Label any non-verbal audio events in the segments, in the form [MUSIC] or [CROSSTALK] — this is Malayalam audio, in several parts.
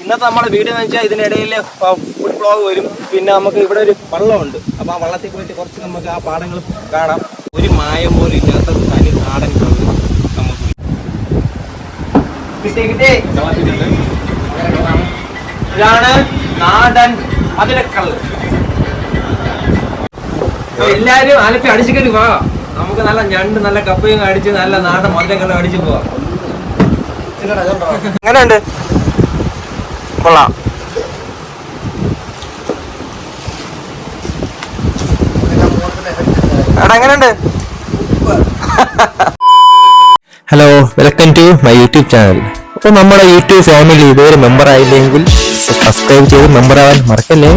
ഇന്നത്തെ നമ്മുടെ വീട് എന്ന് വെച്ചാൽ ഇതിനിടയിൽ ഫുഡ് ബ്ലോഗ് വരും. പിന്നെ നമുക്ക് ഇവിടെ ഒരു വള്ളമുണ്ട്. അപ്പൊ ആ വള്ളത്തിൽ പോയിട്ട് കുറച്ച് നമുക്ക് ആ പാടങ്ങൾ കാണാം. ഒരു മായം പോലും ഇല്ലാത്ത തനി നാടൻ കള്ള് നമുക്ക് കിട്ടി കിട്ടി. ഇതാണ് നാടൻ അപ്പൊ എല്ലാരും അലപ്പി അടിച്ചിട്ട് വാ. നമുക്ക് നല്ല ഞണ്ട് നല്ല കപ്പയും അടിച്ച് നല്ല നാടൻ മധുരക്കള്ളും അടിച്ചു പോവാം. എങ്ങനെയുണ്ട്? കൊള്ളാം. എടാ എങ്ങനെയുണ്ട്? Hello welcome to my YouTube channel അപ്പോൾ നമ്മുടെ യൂട്യൂബ് ഫാമിലി ഇതുവരെ മെമ്പർ ആയില്ലെങ്കിൽ സബ്സ്ക്രൈബ് ചെയ്ത് മെമ്പർ ആവാൻ മറക്കല്ലേ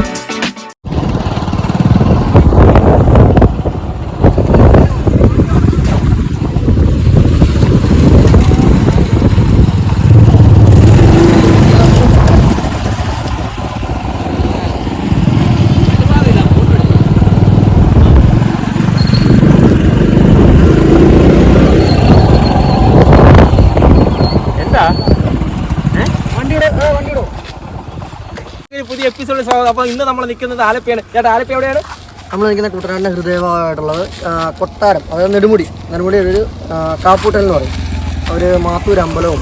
എന്താ ഒരു പുതിയ എപ്പിസോഡ് സ്വാഗതം. അപ്പൊ ഇന്ന് നമ്മൾ നിൽക്കുന്നത് ആലപ്പയാണ്. ചേട്ടാ ആലപ്പ എവിടെയാണ്? നമ്മൾ നിൽക്കുന്ന കുട്ടനാടിന്റെ ഹൃദയഭാഗമായിട്ടുള്ളത് കൊട്ടാരം. അതായത് നെടുമുടി. നെടുമുടി ഒരു കാപ്പൂട്ടൽ എന്ന് പറയും. ഒരു മാത്തൂർ അമ്പലവും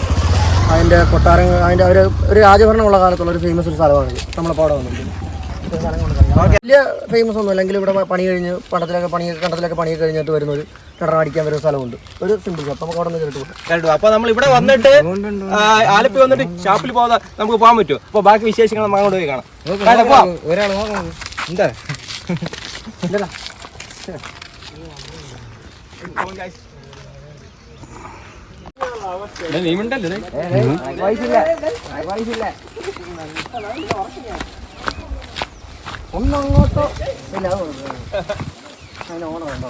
അതിന്റെ കൊട്ടാരം അതിന്റെ ഒരു ഒരു രാജഭരണമുള്ള കാലത്തുള്ള ഒരു ഫേമസ് ഒരു സ്ഥലമാണിത് നമ്മളിപ്പോൾ അവിടെ വന്നിട്ടുണ്ട്. വലിയ ഫേമസ് ഒന്നും അല്ലെങ്കിൽ ഇവിടെ പണി കഴിഞ്ഞ് പണ്ടത്തിലൊക്കെ പണി കണ്ടത്തിലൊക്കെ പണി കഴിഞ്ഞിട്ട് വരുന്നൊരു നടനടിക്കാൻ വരുന്ന സ്ഥലമുണ്ട്. ഒരു സിമ്പിൾ ഷോപ്പ് നമുക്ക് അവിടെ നിന്ന് കേട്ടു കേട്ടോ അപ്പൊ നമ്മൾ ഇവിടെ വന്നിട്ട് ആലപ്പി വന്നിട്ട് ഷാപ്പിൽ പോകാതെ നമുക്ക് പോകാൻ പറ്റുമോ? അപ്പൊ ബാക്കി വിശേഷങ്ങൾ നമ്മൾ അങ്ങോട്ട് പോയി കാണാം. ഒരാൾ എന്താ? ഒന്നങ്ങോട്ടോ. ഇല്ല. അതിന് ഓണം ഉണ്ടോ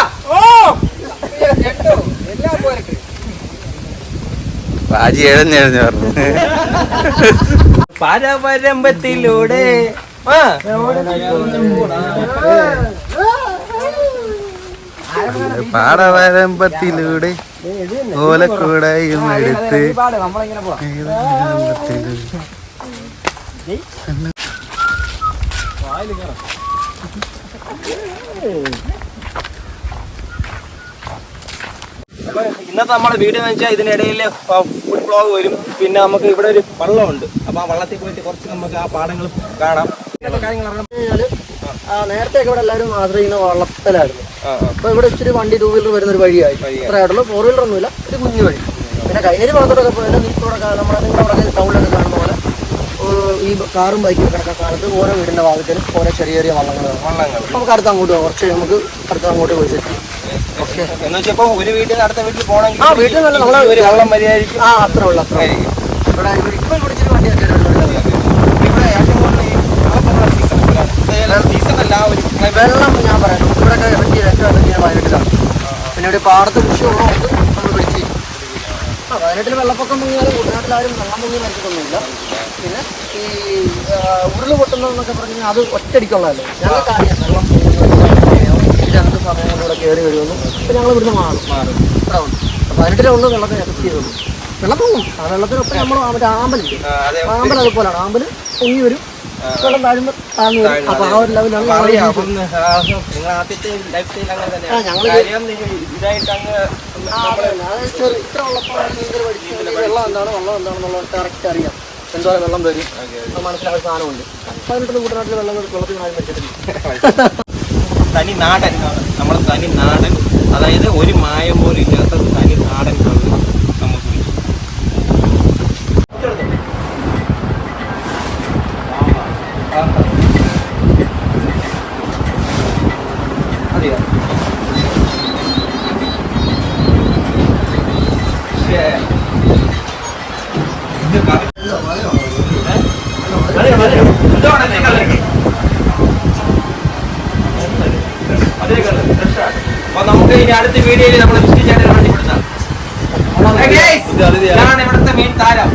ഓ ബാജി എഴുന്നേഴ്ന്ന് പറഞ്ഞു പരപരമ്പത്തിലൂടെ ആ. പാടവരമ്പത്തിലൂടെ ഓലക്കൂടായും എടുത്ത് ഇന്നത്തെ നമ്മുടെ വീഡിയോ എന്ന് വെച്ചാൽ ഇതിനിടയിൽ ഫുഡ് ബ്ലോഗ് വരും. പിന്നെ നമുക്ക് ഇവിടെ ഒരു വള്ളമുണ്ട്. അപ്പൊ ആ വള്ളത്തിൽ പോയിട്ട് കുറച്ച് നമുക്ക് ആ പാടങ്ങൾ കാണാം. നേരത്തെ ഇവിടെ എല്ലാവരും ആശ്രയിക്കുന്ന വള്ളത്തിലായിരുന്നു. അപ്പൊ ഇവിടെ ഇച്ചിരി വണ്ടി ടൂ വീലർ വരുന്ന ഒരു വഴിയായി. ഇത്ര ആയിട്ടുള്ളൂ. ഫോർ വീലർ ഒന്നുമില്ല. ഒരു കുഞ്ഞു വഴി. പിന്നെ കൈനരി ഭാഗത്തോടൊക്കെ പോയാൽ ഇവിടെ കാ- നമ്മുടെ നിങ്ങളുടെ ടൗണിലൊക്കെ കാണുന്ന പോലെ ഈ കാറും ബൈക്കും കിടക്കുന്ന സ്ഥലത്ത് ഓരോ വീടിന്റെ ഭാഗത്തിലും ഓരോ ചെറിയ ചെറിയ വള്ളങ്ങൾ. വള്ളങ്ങൾ. നമുക്ക് അടുത്ത് അങ്ങോട്ട് പോകാം കുറച്ച് നമുക്ക് അടുത്ത് അങ്ങോട്ട് പോയി സെറ്റ് ചെയ്യാം. എന്ന് ഒരു വീട്ടിൽ നിന്ന് അടുത്ത വീട്ടിൽ പോകണമെങ്കിൽ ആ വീട്ടിൽ നല്ല നമ്മളെ ഒരു വള്ളം മര്യാദയ്ക്ക് ആ അത്ര ഉള്ളു അത്ര. ഇവിടെ ഇപ്പൊ വണ്ടിയൊക്കെ വരുന്നുണ്ട്. ഇവിടെ ഏറ്റവും കൂടുതൽ ഈ വെള്ളം സീസൺ അല്ല ഒരു വെള്ളം ഞാൻ പറയാം. ഇവിടെ പറ്റിയ ഏറ്റവും പറ്റിയ വയനാട്ടിലാണ്. പിന്നെ ഇവിടെ പാടത്ത് കൃഷി ഉള്ളതുകൊണ്ട് നമ്മൾ പിടിച്ച്. ആ വയനാട്ടിൽ വെള്ളപ്പൊക്കം മുങ്ങിയാൽ കുട്ടനാട്ടിൽ ആരും വെള്ളം മുങ്ങി മരിച്ചിട്ടൊന്നുമില്ല പിന്നെ ഈ ഉരുൾ പൊട്ടുന്നതെന്നൊക്കെ പറഞ്ഞാൽ അത് ഒറ്റയടിക്കുള്ളതല്ലേ? ഞങ്ങൾക്ക് അറിയാം വെള്ളം ഈ രണ്ട് സമയം കൊണ്ട് ഇവിടെ കയറി വരുമെന്നും പിന്നെ ഞങ്ങൾ ഇവിടുന്ന് മാറും. മാറും. ഇത്ര ഉണ്ട് അപ്പോൾ ഉള്ളു വെള്ളത്തെ എഫക്ട് ചെയ്തുള്ളൂ വെള്ളം പൊങ്ങും ആ വെള്ളത്തിനൊപ്പം നമ്മൾ മറ്റേ ആമ്പലില്ലേ ആമ്പൽ അതുപോലാണ്. ആമ്പൽ പൊങ്ങി വരും. വെള്ളം താഴുമ്പോൾ താഴ്ന്നു വരും. അപ്പോൾ ആ ഒരു ലെവലാണ് ഞങ്ങൾ കാര്യം ഇത്ര ഉള്ളപ്പോൾ വെള്ളം എന്താണ് വെള്ളം എന്താണെന്നുള്ളത് കറക്റ്റ് അറിയാം. എന്തോരം വെള്ളം വരും? മനസ്സിലായ സാധനമുണ്ട്. പതിനെട്ട് കൂട്ടനാട്ടിൽ വെള്ളം വെള്ളത്തിൽ ആരും വെച്ചിട്ടില്ല [LAUGHS] തനി നാടൻ നമ്മൾ തനി നാടൻ അതായത് ഒരു മായം പോലും ഇല്ലാത്ത തനി നാടൻ കള്ള് നമുക്ക് അതെയോ? ഇത് നമുക്ക് ഇനി അടുത്ത വീഡിയോയിൽ നമ്മൾ വിഷ്ണു ചേട്ടനെ പരിചയപ്പെടുത്താം ഇതാണ് ഇവിടുത്തെ മെയിൻ താരം.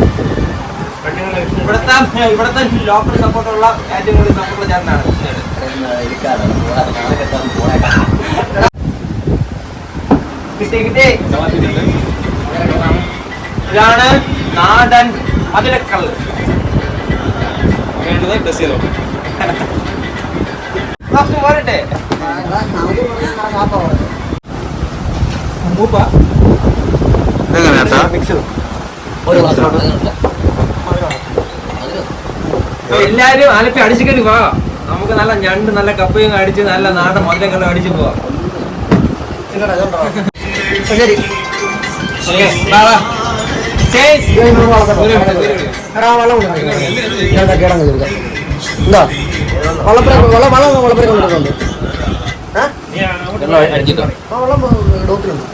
ഇവിടുത്തെ ഇവിടുത്തെ ലോക്കൽ സപ്പോർട്ടുള്ള ഏറ്റവും കൂടുതൽ സപ്പോർട്ടുള്ള ചേട്ടനാണ്. കിട്ടി കിട്ടി. ഇതാണ് നാടൻ അതിലക്കള്ള് ലാസ്റ്റ് പോരട്ടെ. മൂപ്പ എങ്ങനെയാ? മിക്സ്. ഒരു എല്ലാരും ആലപ്പി അടിച്ചിട്ട് വാ. നമുക്ക് നല്ല ഞണ്ട് നല്ല കപ്പയും അടിച്ച് നല്ല നാടൻ മധുരങ്ങളും അടിച്ചു അടിച്ച് പോവാം. ശരി. ഓക്കെ എന്താ? കൊണ്ടിട്ടുണ്ട് ആ? വെള്ളം ഡോക്ടറുണ്ട്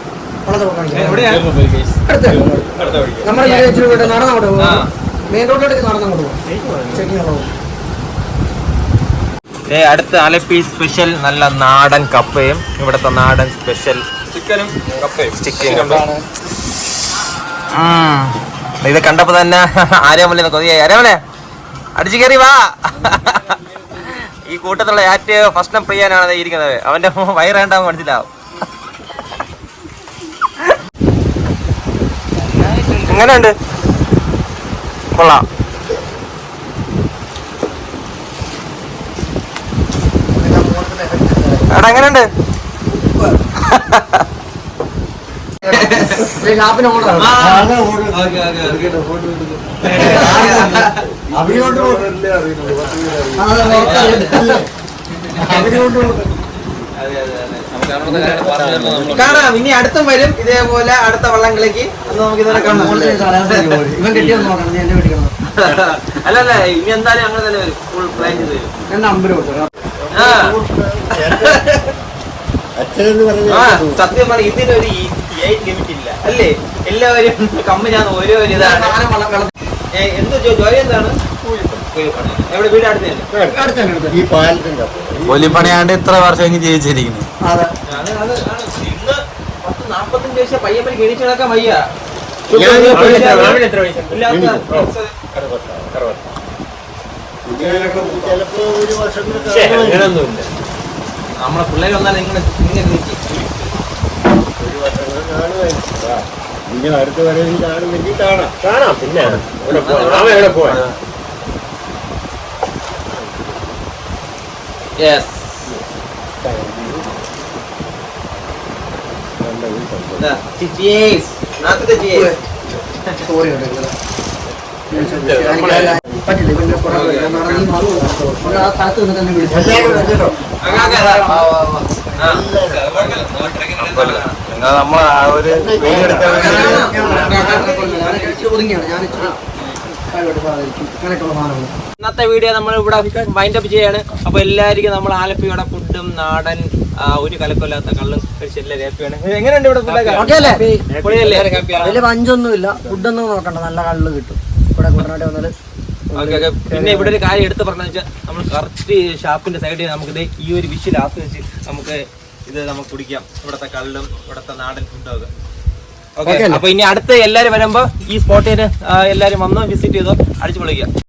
നമ്മുടെ ഇച്ചിരി വിട്ട് നടന്നങ്ങോട്ട്. പോകും. മെയിൻ റോഡിലോട്ട് നടന്നങ്ങോട്ട് പോകും. ചെക്കിങ് വെള്ളം ഏ അടുത്ത ആലപ്പി സ്പെഷ്യൽ നല്ല നാടൻ കപ്പയും ഇവിടുത്തെ നാടൻ സ്പെഷ്യൽ ചിക്കനും കപ്പയും. ചിക്കനും ഇത് കണ്ടപ്പോ തന്നെ [LAUGHS] ആര്യമല്ലേ കൊതിയായി. ആര്യമല്ലേ അടിച്ചു കയറി വാ. [LAUGHS] ഈ കൂട്ടത്തിലുള്ള ഏറ്റവും ഫസ്റ്റ് പ്രിയാനാണ് ഇരിക്കുന്നത്. അവന്റെ വയറേണ്ടാവും മനസ്സിലാവും. എങ്ങനെയുണ്ട്? കൊള്ളാം. എടാ എങ്ങനെയുണ്ട്? അതെ ഓർഡർ കാണാം. ഇനി അടുത്തും വരും. ഇതേപോലെ അടുത്ത വള്ളംകളിക്ക്. നമുക്ക് ഇതുവരെ കാണാം. അല്ല അല്ല. ഇനി എന്തായാലും അങ്ങനെ തന്നെ വരും. ഫുൾ പ്ലാൻ ചെയ്ത് വരും. സത്യം പറഞ്ഞ ഇതിനൊരു ലിമിറ്റ് ഇല്ല. അല്ലേ? എല്ലാവരും കമ്പനിയാണ് ഓരോ ഒരു ഇതാണ്. എന്ത് ജോലി എന്താണ്? കൂലിപ്പണി. എവിടെ? വീട് അടുത്ത് തന്നെ. ഈ പാലത്തിന്റെ ഒലിപ്പണിയാണ്ട് ഇത്ര വർഷം ജീവിച്ചിരിക്കുന്നു. നമ്മളെ പിള്ളേർ വന്നാൽ നിങ്ങൾ ഇങ്ങനെ അടുത്ത് വരെ അടുത്ത കാണുന്നെങ്കിൽ കാണാം. കാണാം പിന്നെ പോവാ അവിടെ എവിടെ പോവാൻ യെസ് നാട്ടിലെ ജിയേസ് സോറി പറ്റില്ല ഇവന്റെ കുറെ പേര് ഞാൻ നടന്ന് ഈ മറു കൊണ്ട് ആ സ്ഥലത്ത് നിന്ന് തന്നെ വിളിച്ചു നമ്മൾ ആ ഒരു ഒതുങ്ങിയാണ് ഞാൻ ഇന്നത്തെ വീഡിയോ നമ്മൾ ഇവിടെ വൈൻഡ് അപ്പ് ചെയ്യാണ്. അപ്പൊ എല്ലാവർക്കും നമ്മൾ ആലപ്പിയുടെ ഫുഡും നാടൻ ഒരു കലക്കൊല്ലാത്ത കള്ളും കഴിച്ച് എല്ലാവരും ഹാപ്പിയാണ് എങ്ങനെയുണ്ട് ഇവിടെ ഓക്കേ അല്ലേ? പൊളിയല്ലേ? വലിയ പഞ്ചൊന്നുമില്ല. ഫുഡൊന്നും നോക്കണ്ട. നല്ല കള്ള് കിട്ടും. ഇവിടെ കുട്ടനാട്ടിൽ വന്നാൽ ഓക്കെ ഓക്കെ. പിന്നെ ഇവിടെ ഒരു കാര്യം എടുത്ത് പറഞ്ഞു വെച്ചാൽ നമ്മൾ കറക്റ്റ് ഷാപ്പിന്റെ സൈഡിൽ നമുക്ക് ഈ ഒരു വിഷിൽ ആസ്വദിച്ച് നമുക്ക് ഇത് നമുക്ക് കുടിക്കാം. ഇവിടുത്തെ കള്ളും ഇവിടുത്തെ നാടൻ ഫുഡും ഒക്കെ? അപ്പൊ ഇനി അടുത്ത് എല്ലാരും വരുമ്പോ ഈ സ്പോട്ടിന് എല്ലാരും വന്ന് വിസിറ്റ് ചെയ്തോ അടിച്ചു പൊളിക്കാം